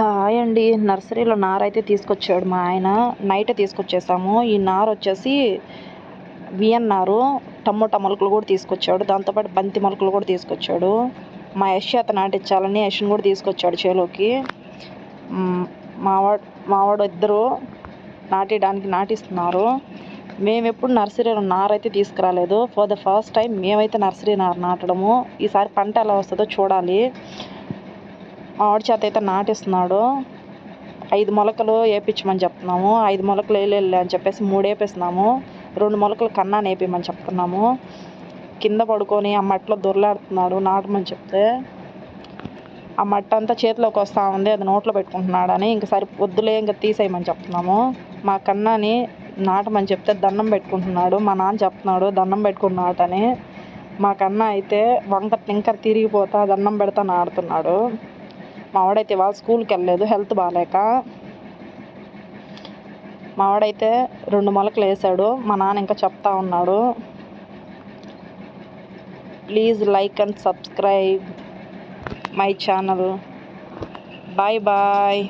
Hi అండి. నర్సరీలో నార అయితే తీసుకొచ్చాడు మా ఆయన. నైట్ తీసుకొచ్చేసాము. ఈ నార వచ్చేసి వియన్ నారు టమోటా మొలకలు కూడా తీసుకొచ్చాడు. దాంతోపాటు బంతి మొలకలు కూడా తీసుకొచ్చాడు. మా యశ్ అత నాటించాలని యశ్ని కూడా తీసుకొచ్చాడు చేలోకి. మావాడు మావాడు ఇద్దరు నాటడానికి నాటిస్తున్నారు. మేము ఎప్పుడు నర్సరీలో నార అయితే తీసుకురాలేదు. ఫర్ ద ఫస్ట్ టైం మేమైతే నర్సరీ నార నాటడము. ఈసారి పంట ఎలా వస్తుందో చూడాలి. ఆడి చేత అయితే నాటిస్తున్నాడు. ఐదు మొలకలు వేపించమని చెప్తున్నాము. ఐదు మొలకలు వేయలేదు అని చెప్పేసి మూడు వేపిస్తున్నాము. రెండు మొలకలు కన్నా వేపించమని చెప్తున్నాము. కింద పడుకొని ఆ మట్టిలో దొరలాడుతున్నాడు నాటమని చెప్తే ఆ మట్ట అంతా చేతిలోకి వస్తూ ఉంది అది నోట్లో పెట్టుకుంటున్నాడని ఇంక సరి వద్దులే ఇంకా తీసేయమని చెప్తున్నాము. మా కన్నాని నాటమని చెప్తే దండం పెట్టుకుంటున్నాడు. మా నాన్న చెప్తున్నాడు దండం పెట్టుకుని నాటని మా కన్నా అయితే వంక టింకర్ తిరిగిపోతా దండం పెడతా నాడుతున్నాడు. మావాడైతే ఇవాళ స్కూల్కి వెళ్ళలేదు హెల్త్ బాగాలేక. మావాడైతే రెండు మొలకలు వేసాడు మా నాన్న ఇంకా చెప్తా ఉన్నాడు. Please like and subscribe my channel. Bye bye.